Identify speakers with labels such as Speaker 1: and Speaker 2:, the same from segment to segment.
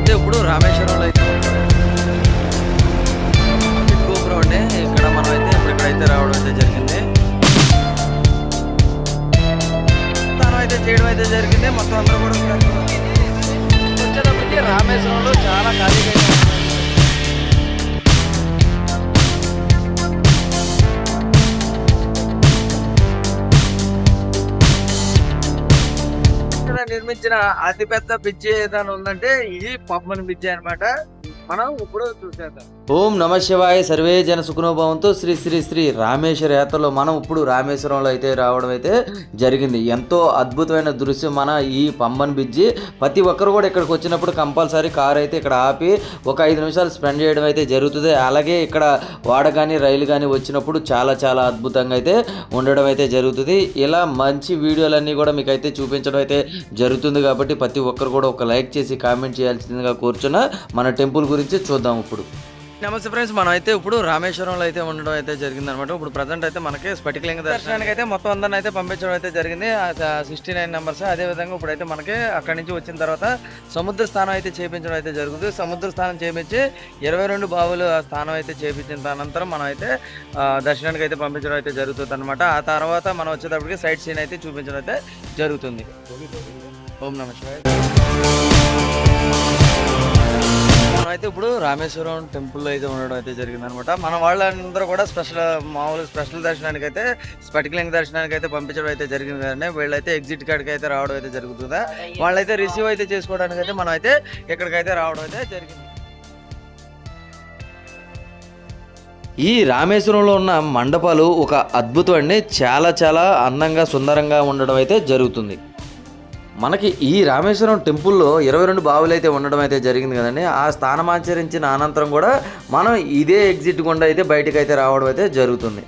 Speaker 1: అయితే ఇప్పుడు రామేశ్వరంలో అయితే గోపురం అండి. ఇక్కడ మనం అయితే ఇప్పుడు ఇక్కడైతే రావడం అయితే జరిగింది. తను అయితే చేయడం అయితే జరిగింది. మొత్తం అందరూ కూడా వచ్చేటప్పటికి రామేశ్వరంలో చాలా ఖాళీగా నిర్మించిన అతిపెద్ద బ్రిడ్జి ఏదైనా ఉందంటే ఇది పమ్మని బ్రిడ్జి అన్నమాట. మనం ఇప్పుడు చూసేద్దాం. ఓం నమ శివాయ సర్వే జన సుఖనోభవంతో శ్రీ శ్రీ శ్రీ రామేశ్వర యాత్రలో మనం ఇప్పుడు రామేశ్వరంలో అయితే రావడం అయితే జరిగింది. ఎంతో అద్భుతమైన దృశ్యం మన ఈ పంబన్ బ్రిడ్జి. ప్రతి ఒక్కరు కూడా ఇక్కడికి వచ్చినప్పుడు కంపల్సరీ కార్ అయితే ఇక్కడ ఆపి ఒక ఐదు నిమిషాలు స్పెండ్ చేయడం అయితే జరుగుతుంది. అలాగే ఇక్కడ వాడ కానీ రైలు కానీ వచ్చినప్పుడు చాలా చాలా అద్భుతంగా అయితే ఉండడం అయితే జరుగుతుంది. ఇలా మంచి వీడియోలన్నీ కూడా మీకు అయితే చూపించడం అయితే జరుగుతుంది కాబట్టి ప్రతి ఒక్కరు కూడా ఒక లైక్ చేసి కామెంట్ చేయాల్సిందిగా కూర్చున్న. మన టెంపుల్ గురించి చూద్దాం ఇప్పుడు. నమస్తే ఫ్రెండ్స్ మనం అయితే ఇప్పుడు రామేశ్వరంలో అయితే ఉండడం అయితే జరిగింది అనమాట ఇప్పుడు ప్రజెంట్ అయితే మనకి స్ఫటికలింగ దర్శనానికి అయితే మొత్తం అందరిని అయితే పంపించడం అయితే జరిగింది. సిక్స్టీ నైన్ నెంబర్స్ అదే విధంగా ఇప్పుడు అయితే మనకి అక్కడి నుంచి వచ్చిన తర్వాత సముద్ర స్థానం అయితే చేపించడం అయితే జరుగుతుంది. సముద్ర స్థానం చేపించి ఇరవై రెండు బావులు ఆ స్థానం అయితే చేపించిన అనంతరం మనం అయితే దర్శనానికి అయితే పంపించడం అయితే జరుగుతుంది అనమాట ఆ తర్వాత మనం వచ్చేటప్పటికి సైట్ సీన్ అయితే చూపించడం అయితే జరుగుతుంది. ఓం నమ ఇప్పుడు రామేశ్వరం టెంపుల్ అయితే ఉండడం అయితే జరిగింది అనమాట మన వాళ్ళందరూ కూడా స్పెషల్ మామూలు స్పెషల్ దర్శనానికి అయితే స్పటికలింగ్ దర్శనానికి అయితే పంపించడం అయితే జరిగింది కానీ వీళ్ళైతే ఎగ్జిట్ కార్డ్కి అయితే రావడం అయితే జరుగుతుందా? వాళ్ళైతే రిసీవ్ అయితే చేసుకోవడానికి అయితే మనం అయితే ఇక్కడికైతే రావడం అయితే జరిగింది. ఈ రామేశ్వరంలో ఉన్న మండపాలు ఒక అద్భుతం అండి. చాలా చాలా అందంగా సుందరంగా ఉండడం అయితే జరుగుతుంది. మనకి ఈ రామేశ్వరం టెంపుల్లో ఇరవై రెండు బావులు అయితే ఉండడం అయితే జరిగింది కదండి. ఆ స్థానమాచరించిన అనంతరం కూడా మనం ఇదే ఎగ్జిట్ గుండా అయితే బయటకు అయితే రావడం అయితే జరుగుతుంది.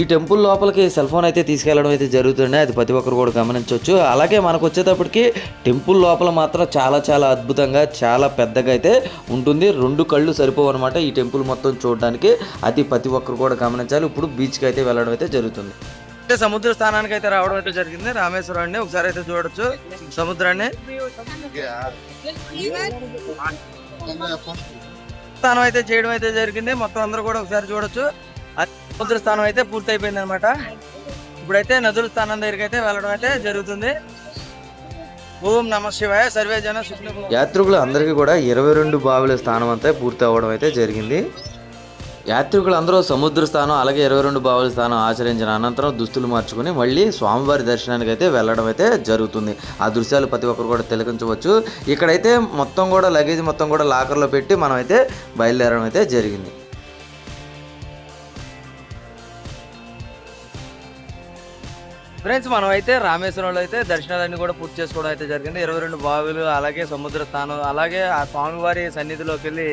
Speaker 1: ఈ టెంపుల్ లోపలికి సెల్ ఫోన్ అయితే తీసుకెళ్ళడం అయితే జరుగుతుంది అది ప్రతి ఒక్కరు కూడా గమనించవచ్చు. అలాగే మనకు వచ్చేటప్పటికి టెంపుల్ లోపల మాత్రం చాలా చాలా అద్భుతంగా చాలా పెద్దగా అయితే ఉంటుంది. రెండు కళ్ళు సరిపోవు అనమాట ఈ టెంపుల్ మొత్తం చూడడానికి. అది ప్రతి ఒక్కరు కూడా గమనించాలి. ఇప్పుడు బీచ్కి అయితే వెళ్ళడం అయితే జరుగుతుంది. అంటే సముద్ర స్థానానికి అయితే రావడం అయితే జరిగింది. రామేశ్వరం అండి ఒకసారి అయితే చూడొచ్చు సముద్రాన్ని. స్థానం అయితే చేయడం అయితే జరిగింది. మొత్తం అందరూ కూడా ఒకసారి చూడొచ్చు. సముద్ర స్థానం అయితే పూర్తి అయిపోయింది అనమాట ఇప్పుడైతే నదుల స్థానం దగ్గరికి అయితే వెళ్ళడం అయితే జరుగుతుంది. ఓం నమ శివాయ. సర్వే జన యాత్రికులు అందరికీ కూడా ఇరవై రెండు బావుల స్థానం అంతా పూర్తి అవ్వడం అయితే జరిగింది. యాత్రికులందరూ సముద్ర స్థానం అలాగే ఇరవై రెండు బావుల స్థానం ఆచరించిన అనంతరం దుస్తులు మార్చుకుని మళ్ళీ స్వామివారి దర్శనానికి అయితే వెళ్ళడం అయితే జరుగుతుంది. ఆ దృశ్యాలు ప్రతి ఒక్కరు కూడా తిలకించవచ్చు. ఇక్కడైతే మొత్తం కూడా లగేజ్ మొత్తం కూడా లాకర్లో పెట్టి మనం అయితే బయలుదేరడం అయితే జరిగింది. ఫ్రెండ్స్ మనం అయితే రామేశ్వరంలో అయితే దర్శనాలన్నీ కూడా పూర్తి చేసుకోవడం అయితే జరిగింది. ఇరవై రెండు బావులు అలాగే సముద్ర స్థానం అలాగే ఆ స్వామివారి సన్నిధిలోకి వెళ్ళి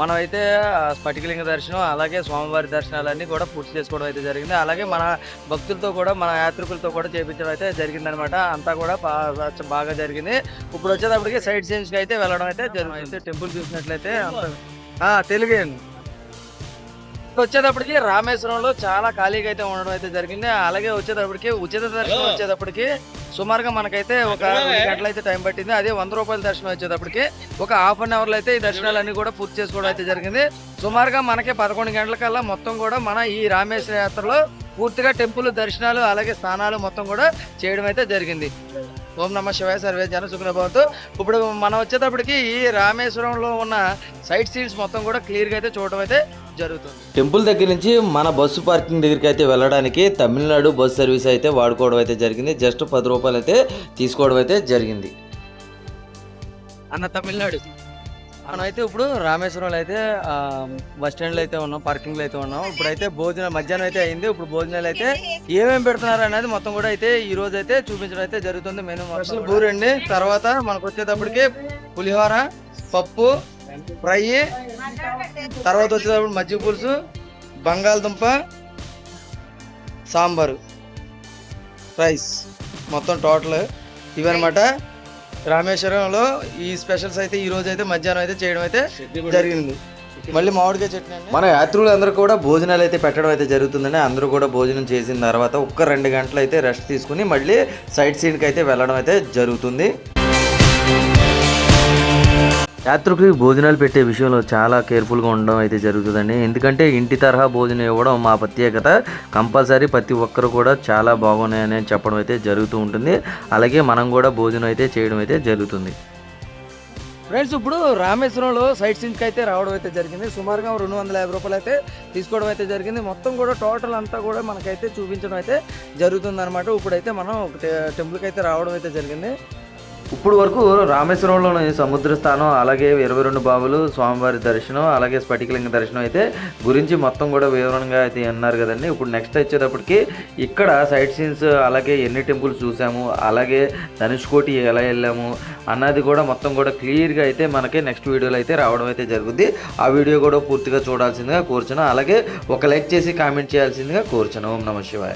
Speaker 1: మనం అయితే ఆ స్ఫటికలింగ దర్శనం అలాగే స్వామివారి దర్శనాలన్నీ కూడా పూర్తి చేసుకోవడం అయితే జరిగింది. అలాగే మన భక్తులతో కూడా మన యాత్రికులతో కూడా చేపించడం అయితే జరిగింది అనమాట అంతా కూడా బాగా జరిగింది. ఇప్పుడు వచ్చేటప్పటికి సైడ్ సీన్స్కి అయితే వెళ్ళడం అయితే జరిగింది టెంపుల్ చూసినట్లయితే తెలుగే వచ్చేటప్పటికి రామేశ్వరంలో చాలా ఖాళీగా అయితే ఉండడం అయితే జరిగింది. అలాగే వచ్చేటప్పటికి ఉచిత దర్శనం వచ్చేటప్పటికి సుమారుగా మనకైతే ఒక గంటలు అయితే టైం పట్టింది. అదే వంద రూపాయల దర్శనం వచ్చేటప్పటికి ఒక హాఫ్ అన్ అవర్లో అయితే ఈ దర్శనాలన్నీ కూడా పూర్తి చేసుకోవడం అయితే జరిగింది. సుమారుగా మనకి పదకొండు గంటలకల్లా మొత్తం కూడా మన ఈ రామేశ్వర యాత్రలో పూర్తిగా టెంపుల్ దర్శనాలు అలాగే స్నానాలు మొత్తం కూడా చేయడం అయితే జరిగింది. ఓం నమ శివాయ సర్వే జన సుఖనభవంతు ఇప్పుడు మనం వచ్చేటప్పటికి ఈ రామేశ్వరంలో ఉన్న సైట్ సీన్స్ మొత్తం కూడా క్లియర్గా అయితే చూడడం అయితే జరుగుతుంది. టెంపుల్ దగ్గర నుంచి మన బస్సు పార్కింగ్ దగ్గరికి అయితే వెళ్ళడానికి తమిళనాడు బస్సు సర్వీస్ అయితే వాడుకోవడం అయితే జరిగింది. జస్ట్ పది రూపాయలు అయితే తీసుకోవడం అయితే జరిగింది. అన్న తమిళనాడు. మనం అయితే ఇప్పుడు రామేశ్వరంలో అయితే బస్ స్టాండ్లో అయితే ఉన్నాం పార్కింగ్లో అయితే ఉన్నాం. ఇప్పుడైతే భోజనం మధ్యాహ్నం అయితే అయింది. ఇప్పుడు భోజనాలు అయితే ఏమేమి పెడుతున్నారు అనేది మొత్తం కూడా అయితే ఈ రోజు అయితే చూపించడం అయితే జరుగుతుంది. మెను అసలు బూరండి. తర్వాత మనకు వచ్చేటప్పటికి పులిహోర పప్పు ఫ్రై తర్వాత వచ్చేటప్పుడు మజ్జిగ పులుసు బంగాళదుంప సాంబారు రైస్. మొత్తం టోటల్ ఇవన్నమాట. రామేశ్వరంలో ఈ స్పెషల్స్ అయితే ఈ రోజు అయితే మధ్యాహ్నం అయితే చేయడం అయితే జరిగింది. మళ్ళీ మామిడికాయ చట్నీ అండి. మన యాత్రికులు అందరూ కూడా భోజనాలు అయితే పెట్టడం అయితే జరుగుతుందండి. అందరూ కూడా భోజనం చేసిన తర్వాత ఒక్క రెండు గంటలు అయితే రెస్ట్ తీసుకుని మళ్ళీ సైట్ సీన్కి అయితే వెళ్ళడం అయితే జరుగుతుంది. యాత్రికులకు భోజనాలు పెట్టే విషయంలో చాలా కేర్ఫుల్గా ఉండడం అయితే జరుగుతుందండి. ఎందుకంటే ఇంటి తరహా భోజనం ఇవ్వడం మా ప్రత్యేకత. కంపల్సరీ ప్రతి ఒక్కరు కూడా చాలా బాగున్నాయని చెప్పడం అయితే జరుగుతూ ఉంటుంది. అలాగే మనం కూడా భోజనం అయితే చేయడం అయితే జరుగుతుంది. ఫ్రెండ్స్ ఇప్పుడు రామేశ్వరంలో సైట్ సీన్కి అయితే రావడం అయితే జరిగింది. సుమారుగా రెండు వందల యాభై రూపాయలు అయితే తీసుకోవడం అయితే జరిగింది. మొత్తం కూడా టోటల్ అంతా కూడా మనకైతే చూపించడం అయితే జరుగుతుంది అనమాట ఇప్పుడైతే మనం టెంపుల్కి అయితే రావడం అయితే జరిగింది. ఇప్పుడు వరకు రామేశ్వరంలోని సముద్ర స్థానం అలాగే ఇరవై రెండు బావులు స్వామివారి దర్శనం అలాగే స్ఫటికలింగ దర్శనం అయితే గురించి మొత్తం కూడా వివరంగా అయితే అన్నారు కదండి. ఇప్పుడు నెక్స్ట్ వచ్చేటప్పటికి ఇక్కడ సైట్ సీన్స్ అలాగే ఎన్ని టెంపుల్స్ చూసాము అలాగే ధనుష్కోటి ఎలా వెళ్ళాము అన్నది కూడా మొత్తం కూడా క్లియర్గా అయితే మనకి నెక్స్ట్ వీడియోలో అయితే రావడం అయితే జరుగుద్ది. ఆ వీడియో కూడా పూర్తిగా చూడాల్సిందిగా కోరుచున్నాను అలాగే ఒక లైక్ చేసి కామెంట్ చేయాల్సిందిగా కోరుచున్నాను ఓం నమ శివాయ.